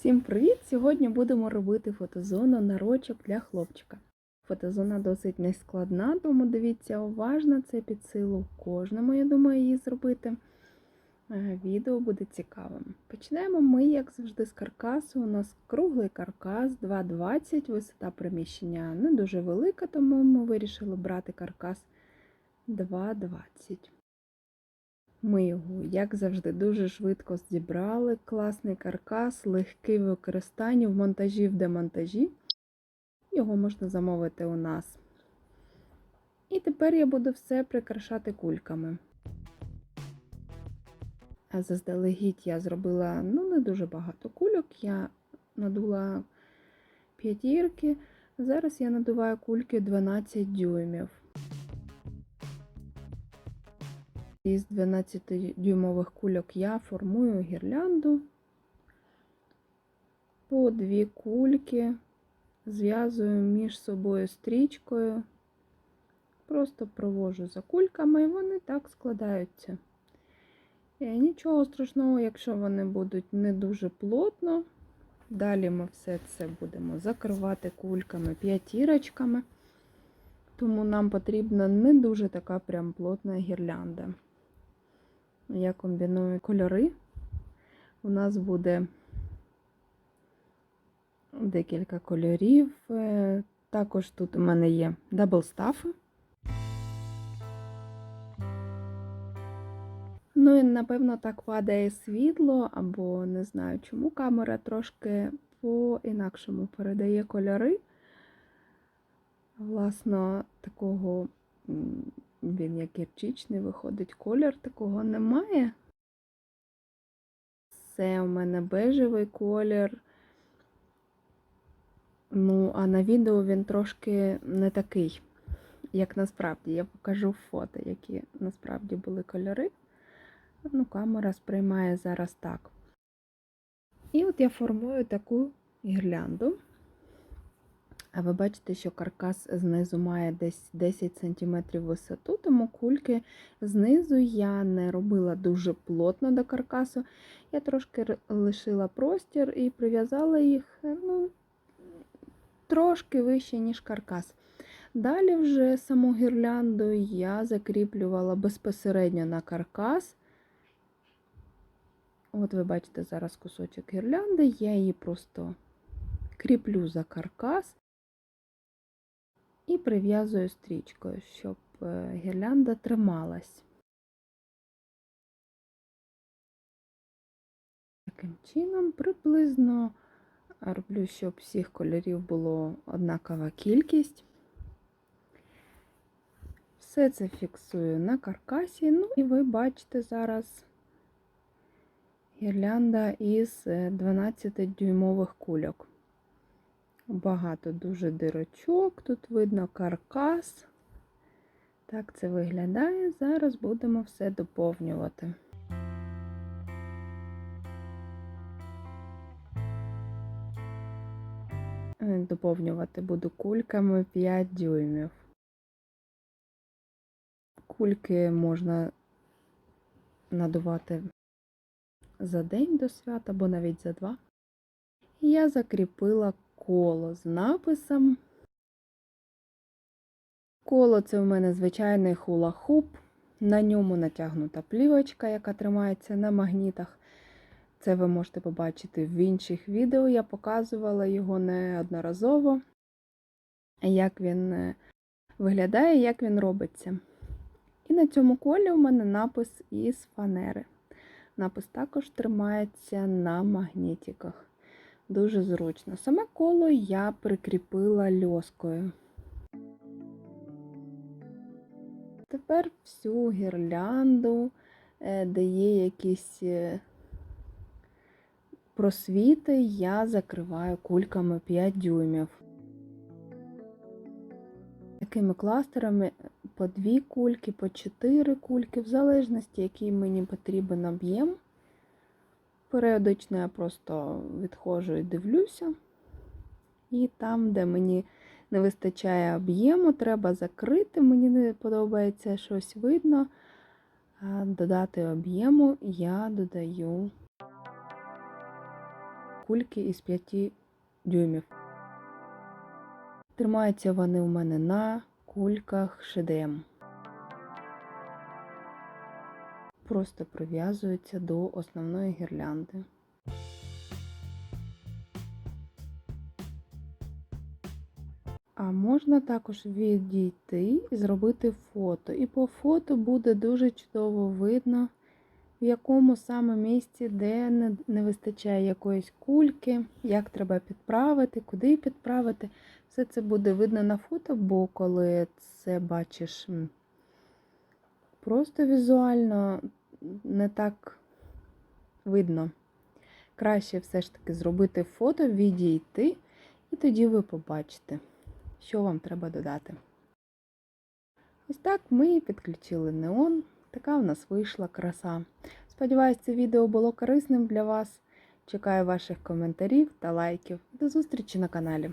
Всім привіт! Сьогодні будемо робити фотозону на рочок для хлопчика. Фотозона досить нескладна, тому дивіться уважно, це під силу кожному, я думаю, її зробити. Е, Відео буде цікавим. Почнемо ми, як завжди, з каркасу. У нас круглий каркас 2,20, висота приміщення не дуже велика, тому ми вирішили брати каркас 2,20. Ми його, як завжди, дуже швидко зібрали. Класний каркас, легкий в використанні в монтажі, в демонтажі. Його можна замовити у нас. І тепер я буду все прикрашати кульками. А заздалегідь я зробила ну, не дуже багато кульок. Я надула п'ятірки. Зараз я надуваю кульки 12 дюймів. Із 12-дюймових кульок я формую гірлянду. По дві кульки зв'язую між собою стрічкою. Просто провожу за кульками і вони так складаються. І нічого страшного, якщо вони будуть не дуже плотно. Далі ми все це будемо закривати кульками, п'ятірочками. Тому нам потрібна не дуже така прям плотна гірлянда. Я комбіную кольори. У нас буде декілька кольорів. Е, Також тут у мене є даблстафи. Ну і напевно так падає світло, або не знаю чому камера трошки по-інакшому передає кольори. Власно, такого він як гірчичний виходить, колір такого немає. Це у мене бежевий колір. Ну, а на відео він трошки не такий, як насправді. Я покажу фото, які насправді були кольори. Ну, камера сприймає зараз так. І от я формую таку гірлянду. Ви бачите, що каркас знизу має десь 10 см висоту, тому кульки знизу я не робила дуже плотно до каркасу. Я трошки лишила простір і прив'язала їх ну, трошки вище, ніж каркас. Далі вже саму гірлянду я закріплювала безпосередньо на каркас. От ви бачите зараз кусочок гірлянди, я її просто кріплю за каркас і прив'язую стрічкою, щоб е, гірлянда трималась. Таким чином, приблизно роблю, щоб всіх кольорів було однакова кількість. Все це фіксую на каркасі, ну і ви бачите зараз гірлянда із 12-дюймових кульок. Багато дуже дирочок, тут видно каркас. Так це виглядає. Зараз будемо все доповнювати. Е, доповнювати буду кульками 5 дюймів. Кульки можна надувати за день до свята, або навіть за два. І я закріпила коло з написом. Коло це у мене звичайний хула-хуп. На ньому натягнута плівочка, яка тримається на магнітах. Це ви можете побачити в інших відео. Я показувала його неодноразово, як він е, виглядає, як він робиться. І на цьому колі у мене напис із фанери. Напис також тримається на магнітиках. Дуже зручно. Саме коло я прикріпила льоскою. Тепер всю гірлянду, де є якісь е, просвіти, я закриваю кульками 5 дюймів. Такими кластерами по 2 кульки, по 4 кульки, в залежності, який мені потрібен об'єм. Періодично я просто відходжу і дивлюся. І там, де мені не вистачає об'єму, треба закрити. Мені не подобається щось видно. Додати об'єму я додаю кульки із 5 дюймів. Тримаються вони у мене на кульках шедем. Просто прив'язуються до основної гірлянди. А можна також відійти і зробити фото. І по фото буде дуже чудово видно, в якому саме місці, де не вистачає якоїсь кульки, як треба підправити, куди підправити. Все це буде видно на фото, бо коли це бачиш просто візуально, не так видно. Краще все ж таки зробити фото, відійти, і тоді ви побачите, що вам треба додати. Ось так ми підключили неон. Така в нас вийшла краса. Сподіваюсь, це відео було корисним для вас. Чекаю ваших коментарів та лайків. До зустрічі на каналі.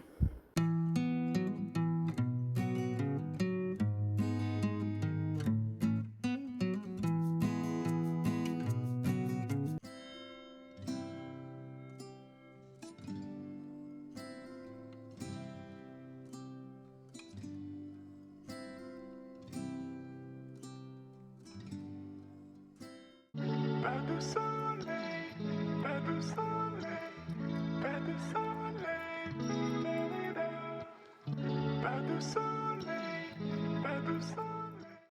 I'm sorry.